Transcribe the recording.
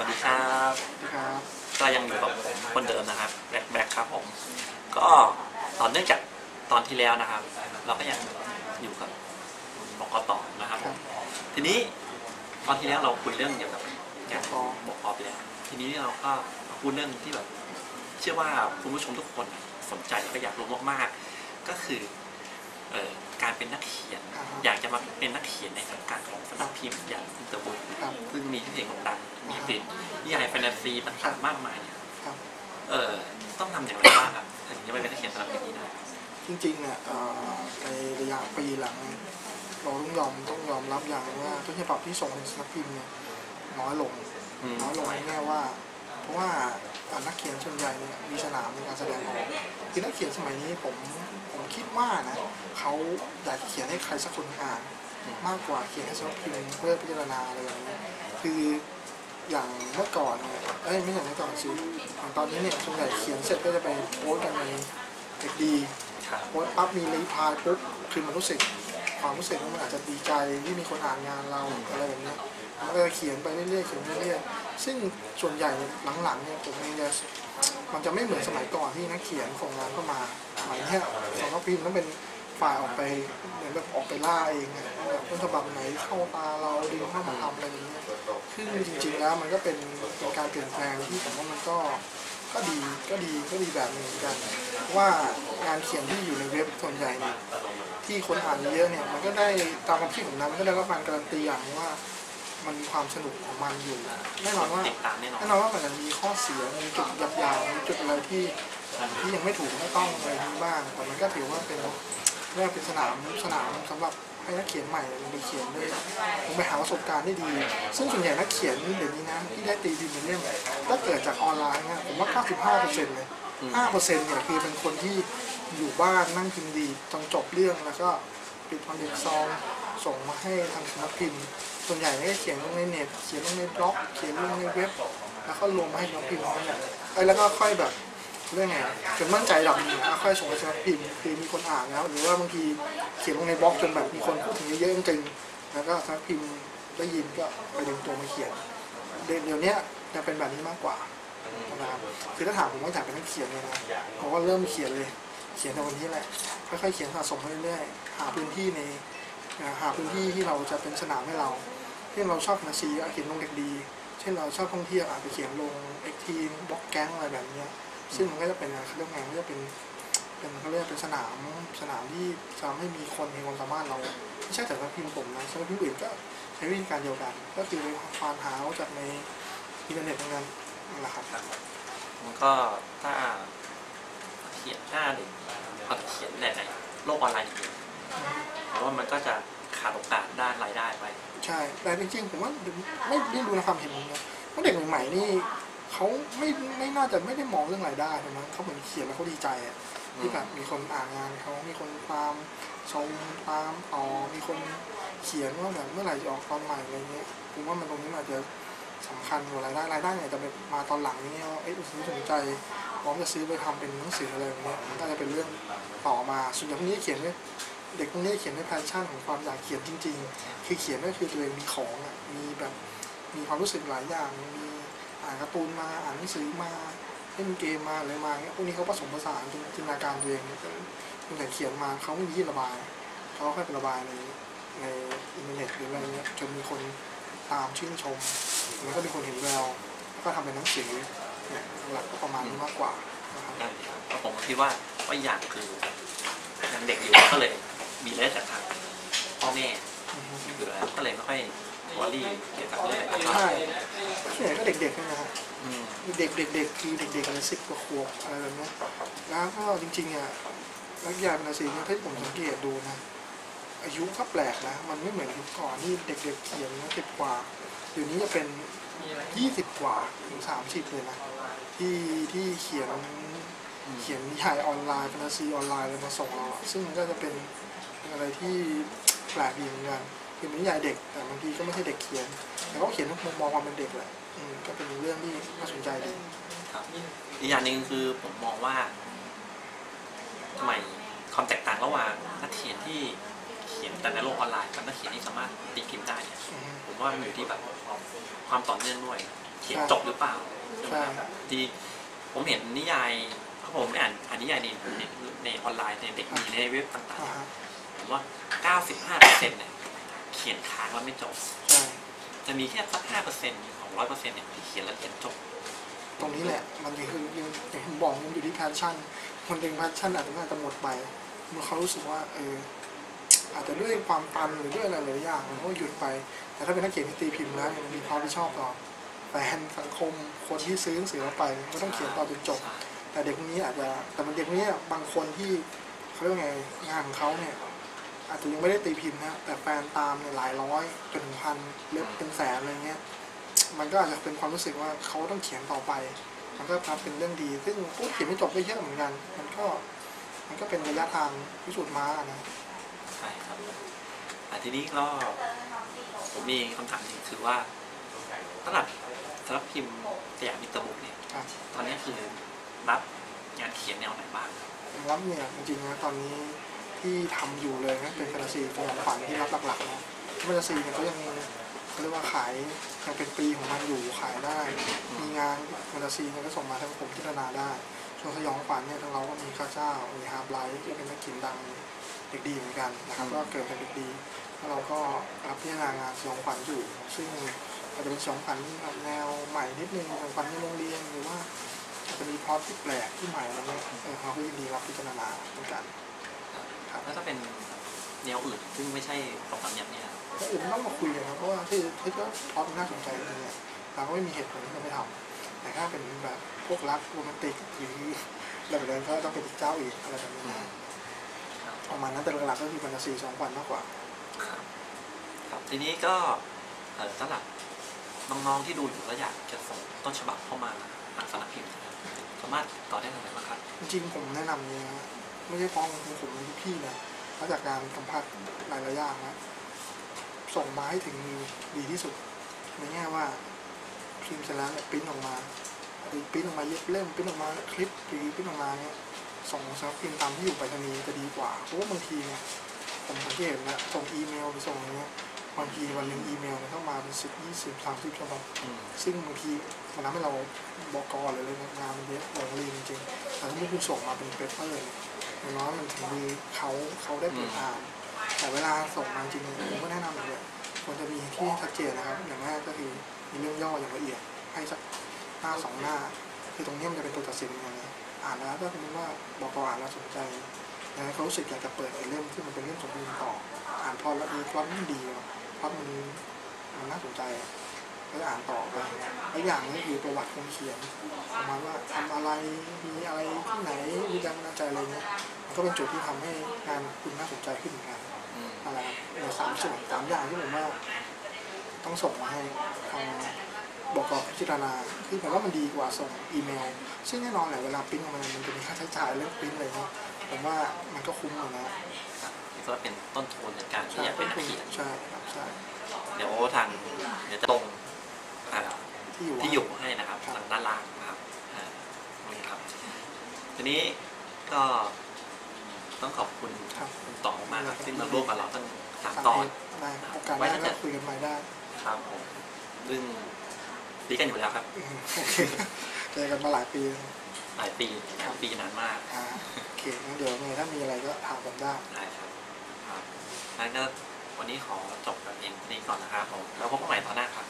สวัสดีครับครับก็ยังอยู่กับผมคนเดิมนะครับแบ็คแบ็คครับผม ก็ต่อเนื่องจากตอนที่แล้วนะครับ เราก็ยังอยู่กับบกต่อนะครับผมทีนี้ตอนที่แล้วเราคุยเรื่องเกี่ยวกับการบกอไปแล้ว ทีนี้เราก็มาพูดเรื่องที่แบบ เชื่อว่าคุณผู้ชมทุกคนสนใจแล้วก็อยากรู้มากๆ ก็คือเอ่อ การเป็นนักเขียนอ่าฮะอยากจะมาเป็นนักเขียนในสังกัดของสำนักพิมพ์อย่างอินเตอร์บุ๊กครับซึ่งมีชื่อเสียงโด่งดังมีติดนิยายแฟนตาซีต่างๆมากมายเนี่ยครับเออต้องทำอย่างไรบ้างครับถึงจะไปเป็นนักเขียนสำหรับอย่างนี้ได้จริงๆเนี่ยเอ่อในระยะปีหลังเราต้องยอมต้องยอมรับอย่างหนึ่งว่าต้นฉบับที่ส่งในสำนักพิมพ์เนี่ยน้อยลงอืมน้อยลงในแง่ว่าเพ ราะว่าอ่านักเขียนส่วนใหญ่เนี่ยมีสนามในการแสดงออกคือนักเขียนสมัยนี้ผมผมคิดว่านะเขาอยากจะเขียนให้ใครสักคนอ่านมากกว่าเขียนให้สำนักพิมพ์เพื่อพิจารณาอะไรอย่างเงี้ยคืออย่างเมื่อก่อนเนี่ยเอ้ยไม่ใช่เมื่อก่อนสิอย่างตอนนี้เนี่ยส่วนใหญ่เขียนเสร็จก็จะไปโพสต์กันในเด็กดีครับโพสต์ปั๊บมีรีพลายปุ๊บคือมันรู้สึกความรู้สึกว่ามันอาจจะดีใจที่มีคนอ่านงานเราอะไรแบบเนี้ยมันก็จะเขียนไปเรื่อยๆเขียนไปเรื่อยๆ ซึ่งส่วนใหญ่หลังๆเนี่ยผมเองจะมันจะไม่เหมือนสมัยก่อนที่นักเขียนส่งงานเข้ามาสมัยเนี้ยสองพิมพ์ต้องเป็นฝ่ายออกไปเหมือนแบบออกไปล่าเองอะว่าแบบต้นฉบับไหนเข้าตาเราดึงเข้ามาทำอะไรอย่างเงี้ยซึ่งจริงๆแล้วมันก็เป็นการเปลี่ยนแปลงที่ผมว่ามันก็ก็ดีก็ดีก็ดีแบบนึงกัน ว่างานเขียนที่อยู่ในเว็บส่วนใหญ่เนี่ยที่คนอ่านเยอะเนี่ยมันก็ได้ตามความคิดของนั้นมันก็ได้รับการการันตีอย่างว่า มันมีความสนุกของมันอยู่แน่นอนว่าติดตามแน่นอนแน่นอนว่ามันจะมีข้อเสียมีจุดหยาบๆมีจุดอะไรที่ที่ยังไม่ถูกไม่ต้องอะไรนี้บ้างแต่มันก็ถือว่าเป็นเรียกว่าเป็นสนามสนามสำหรับให้นักเขียนใหม่ลงไปเขียนด้วยลงไปหาประสบการณ์ได้ดี ซึ่งส่วนใหญ่นักเขียนเดี๋ยวนี้นะที่ได้ตีพิมพ์เป็นเล่มถ้าเกิดจากออนไลน์เนี่ยผมว่า 95%เลยห้าเปอร์เซ็นต์เนี่ยคือเป็นคนที่อยู่บ้านนั่งพิมพ์ดีจนจบเรื่องแล้วก็ปิดผลิตซองส่งมาให้ทางสำนักพิมพ์ ส่วนใหญ่ก็จะเขียนลงในเน็ตเขียนลงในบล็อก เขียนลงในเว็บ แล้วก็ลงมาให้สำนักพิมพ์นั่นแหละเอ้ยแล้วก็ค่อยแบบเรื่องไงจนมั่นใจระดับนึงแล้วค่อยส่งไปสำนักพิมพ์คือมีคนอ่านแล้ว หรือว่าบางทีเขียนลงในบล็อกจนแบบมีคนพูดถึงเยอะๆจริงแล้วก็สำนักพิมพ์ได้ยินก็ไปดึงตัวมาเขียนเดี๋ยวนี้จะเป็นแบบนี้มากกว่านะครับคือถ้าถามผมว่าอยากเป็นนักเขียนเลยนะผมก็เริ่มเขียนเลย เขียนในวันนี้แหละค่อยๆเขียนสะสมไปเรื่อยๆหาพื้นที่ในหาพื้นที่ที่เราจะเป็นสนามให้เรา เช่นเราชอบนาซีเขียนลงเด็กดี เช่นเราชอบท่องเที่ยวอาจจะเขียนลงเอ็กทีมบล็อกแก๊งอะไรแบบเนี้ยซึ่งมันก็จะเป็นเขาเรียกไงมันก็จะเป็นเป็นเขาเรียกเป็นสนามสนามที่จะให้มีคนมีความสามารถเราไม่ใช่แต่ว่าพิมพ์ผมนะสำหรับพิมพ์อื่นก็ใช้วิธีการเดียวกัน ก็คือควานหาจากในอินเทอร์เน็ตเหมือนกันนั่นแหละครับมันก็ถ้าเขียนหน้าเด็กเอาแต่เขียนในในโลกออนไลน์อย่างเดียวเพราะว่ามันก็จะ ขาดโอกาสด้านรายได้ไป ใช่แต่จริงๆผมว่าไม่ไม่รู้นะความเห็นผมนะว่าเด็กใหม่ๆนี่เขาไม่ไม่น่าจะไม่ได้มองเรื่องรายได้เลยมั้งเขาเหมือนเขียนแล้วเขาดีใจอะที่แบบมีคนอ่านงานเขามีคนตามชมตามต่อมีคนเขียนว่าแบบเมื่อไหร่จะออกตอนใหม่อะไรเงี้ยผมว่ามันตรงนี้อาจจะสำคัญกว่ารายได้รายได้เนี่ยจะเป็นมาตอนหลังนี่ว่าเอ้ยซื้อสนใจพร้อมจะซื้อไปทำเป็นหนังสืออะไรแบบเนี้ยมันก็จะเป็นเรื่องต่อมาส่วนใหญ่พวกนี้เขียนด้วย เด็กพวกนี้เขียนด้วยแพชชั่นของความอยากเขียนจริง ๆ คือเขียนก็คือตัวเองมีของอะมีแบบมีความรู้สึกหลายอย่างมีอ่านการ์ตูนมาอ่านหนังสือมาเล่นเกมมาอะไรมาเงี้ยพวกนี้เขาผสมผสานจินตนาการตัวเองตั้งแต่เขียนมาเขาไม่มีที่ระบายเขาค่อยไประบายในในอินเทอร์เน็ตหรืออะไรเงี้ยจนมีคนตามชื่นชมแล้วก็มีคนเห็นแววก็ทำเป็นหนังสือเนี่ยหลักก็ประมาณนี้มากกว่านะครับนั่นเองครับผมคิดว่าว่าอย่างคือยังเด็กอยู่ก็เลย มีเรื่องจากทางพ่อแม่อือฮึอยู่แล้วก็เลยไม่ค่อยวอรี่เกี่ยวกับเรื่องอะไรใช่ส่วนใหญ่ก็เด็กๆนะฮะอืมเด็กเด็กๆคือเด็กๆอะไรสิบกว่าขวบอะไรแบบเนี้ยแล้วก็จริงๆอะนักยาเป็นสีเนี่ยที่ผมสังเกตดูนะ อายุก็แปลกนะ มันไม่เหมือนยุคก่อนที่เด็กๆเขียนนะสิบกว่าเดี๋ยวนี้จะเป็นยี่สิบกว่าถึงสามสิบเลยนะ ที่ที่เขียนเขียนนิยายออนไลน์แฟนตาซีออนไลน์อะไรมาส่งเราอะซึ่งมันก็จะเป็นเป็น อะไรที่แปลกดีเหมือนกันคือเป็นนิยายเด็ก แต่บางทีก็ไม่ใช่เด็กเขียน แต่เขาเขียนมุมมองความเป็นเด็กแหละอืมก็เป็นเรื่องที่น่าสนใจดีครับอีกอย่างหนึ่งคือผมมองว่าทำไมความแตกต่างระหว่างนักเขียนที่เขียนแต่ในโลกออนไลน์กับนักเขียนที่สามารถตีพิมพ์ได้เนี่ยอืมผมว่ามันอยู่ที่แบบความต่อเนื่องด้วยขียนจบหรือเปล่าใช่ครับที่ผมเห็นนิยายเพราะผมได้อ่านอ่านนิยายในในในออนไลน์ในเด็กมีในเว็บต่างอ่าฮะๆ ผมว่า 95เปอร์เซ็นต์เนี่ยเขียนค้างแล้วไม่จบ ใช่จะมีแค่สัก5เปอร์เซ็นต์ของร้อยเปอร์เซ็นต์เนี่ยที่เขียนแล้วเขียนจบ ตรงนี้แหละ มันคืออย่างอย่างที่ผมบอกมันอยู่ที่แพชชั่น คนหนึ่งแพชชั่นอาจจะน่าจะหมดไปเมื่อเขารู้สึกว่าเอออาจจะด้วยความตันหรือด้วยอะไรหลายๆอย่างมันก็หยุดไป แต่ถ้าเป็นนักเขียนที่ตีพิมพ์แล้วเนี่ยมันมีความรับผิดชอบต่อแฟนสังคมคนที่ซื้อหนังสือเราไปก็ต้องเขียนต่อจนจบ แต่เด็กพวกนี้อาจจะแต่มันเด็กพวกนี้บางคนที่เขาเรียกว่าไงงานของเขาเนี่ย อาจจะยังไม่ได้ตีพิมพ์นะแต่แฟนตามเนี่ยหลายร้อยจนถึงพันเล็บเป็นแสนอะไรเงี้ยมันก็อาจจะเป็นความรู้สึกว่าเขาต้องเขียนต่อไป มันก็นับเป็นเรื่องดี ซึ่งพูดเขียนไม่จบก็เยอะเหมือนกัน มันก็มันก็เป็นระยะทางพิสูจน์ม้านะใช่ครับอะทีนี้ก็ผมมีคำถามหนึงคือว่าสำหรับสำหรับพิมพ์สยามมิตรบุกเนี่ย ครับตอนนี้คือรับงานเขียนแนวไหนบ้างผมรับเนี่ยจริงๆนะตอนนี้ ที่ทำอยู่เลยนะเป็นแฟนตาซีสยองขวัญที่รับหลักๆนะแฟนตาซีเนี่ยเขายังเรียกว่าขายยังเป็นปีของมันอยู่ขายได้ มีงานแฟนตาซีเนี่ยก็ส่งมาทางผมพิจารณาได้ส่วนสยองขวัญเนี่ยทางเราก็มีข้าเจ้ามีฮาร์บไลท์ที่เป็นนักเขียนดังเด็กดีเหมือนกันนะครับก็เกิดเป็นเด็กดีแล้วเราก็รับพิจารณางานสยองขวัญอยู่ ซึ่งอาจจะเป็นสยองขวัญแบบแนวใหม่นิดนึงสยองขวัญในโรงเรียนหรือว่าจะมีพล็อตที่แปลกที่ใหม่อะไรเงี้ยเออเขาก็ยินดีรับพิจารณาเหมือนกัน ครับ แล้วถ้าเป็นแนวอื่นซึ่งไม่ใช่ตรงกับอย่างเนี้ยก็อื่นต้องมาคุยกันครับเพราะว่าที่ที่ก็พล็อตมันน่าสนใจจริงๆเนี่ยเราก็ไม่มีเหตุผลที่จะไม่ทำแต่ถ้าเป็นแบบพวกรักโรแมนติกหรืออะไรแบบนั้นก็ต้องเป็นอีกเจ้าอีกอะไรแบบนี้นะประมาณนั้นแต่หลักๆก็คือแฟนตาซีสองวันมากกว่า ครับครับทีนี้ก็เอ่อสำหรับน้องๆที่ดูอยู่แล้วอยากจะส่งต้นฉบับเข้ามาหาสำนักพิมพ์นะครับสามารถติดต่อได้ทางไหนบ้างครับ จริงๆผมแนะนำนี้นะ ไม่ใช่เพราะของผมเป็นพี่นะเพราะจากการสัมผัสหลายระยะนะส่งมาให้ถึงมือดีที่สุดในแง่ว่าพิมพ์เสร็จแล้วเนี่ยปริ้นออกมาหรือปิ้นออกมาเย็บเล่มปริ้นออกมาคลิปหรือปิ้นออกมาเนี่ยส่งสำนักพิมพ์ตามที่อยู่ไปรษณีย์จะดีกว่าเพราะว่าบางทีเนี่ยผมสังเกตนะส่งอีเมลหรือส่งอะไรเนี่ย บางทีวันหนึ่งอีเมลเนี่ยเข้ามาเป็นสิบยี่สิบสามสิบฉบับอืมซึ่งบางทีมันทำให้เราบอกกหรืออะไรงานมันเยอะหลงลืมจริงๆแต่ถ้าเมื่อคุณส่งมาเป็นเปเปอร์เนี่ยอย่างน้อยมันถึงมือเขาเขาได้เปิดอ่านแต่เวลาส่งมาจริงๆผมก็แนะนำเลยควรจะมีที่ชัดเจนนะครับ อย่างแรกก็คือมีเรื่องย่ออย่างละเอียดให้สักหน้าสองหน้า คือตรงนี้มันจะเป็นตัวตัดสินอย่างนี้อ่านแล้วถ้าสมมติว่าบอกอ่านแล้วสนใจยังไงเขารู้สึกอยากจะเปิดไอ้เล่มที่มันเป็นเล่มสมบูรณ์ต่อ อ่านพอแล้วมีพล็อตมันดี ว่ะพล็อตมันมันน่าสนใจก็อ่านต่อไปแล้วอย่างนี้คือประวัติคนเขียนประมาณว่าทำอะไรมีอะไรที่ไหนมีแรงบันดาใจอะไรเงี้ยมันก็เป็นจุดที่ทำให้งานคุณน่าสนใจขึ้นเหมือนกันอะไรครับในสามส่วนสามอย่างที่ผมว่า ต้องส่งมาให้ทางบกพิจารณาคือผมว่ามันดีกว่าส่งอีเมล ซึ่งแน่นอนแหละเวลาปริ้นออกมามันจะมีค่าใช้จ่ายเรื่องปริ้นอะไรเงี้ยผมว่ามันก็คุ้มอยู่นะ ก็เป็นต้นทุนในการที่ใช่อยากเป็นนักเขียนใช่ครับใช่เดี๋ยวทางเดี๋ยวจะลงอ่าที่อยู่ที่อยู่ให้นะครับครับทางด้านล่างนะครับอ่านี่ครับ ทีนี้ก็ต้องขอบคุณครับคุณต่อมากครับที่มาร่วมกับเราตั้งสามสามตอนได้โอกาสหน้าก็คุยกันใหม่ได้ครับผมซึ่งดีกันอยู่แล้วครับอืมโอเคเจอกันมาหลายปีแล้วหลายปีครับปีนานมากอ่าโอเคงั้นเดี๋ยวไงถ้ามีอะไรก็ถามผมได้ได้ครับครับ งั้นก็วันนี้ขอจบกับเพียงนี้ก่อนนะครับผมแล้วพบกันใหม่ตอนหน้าครับ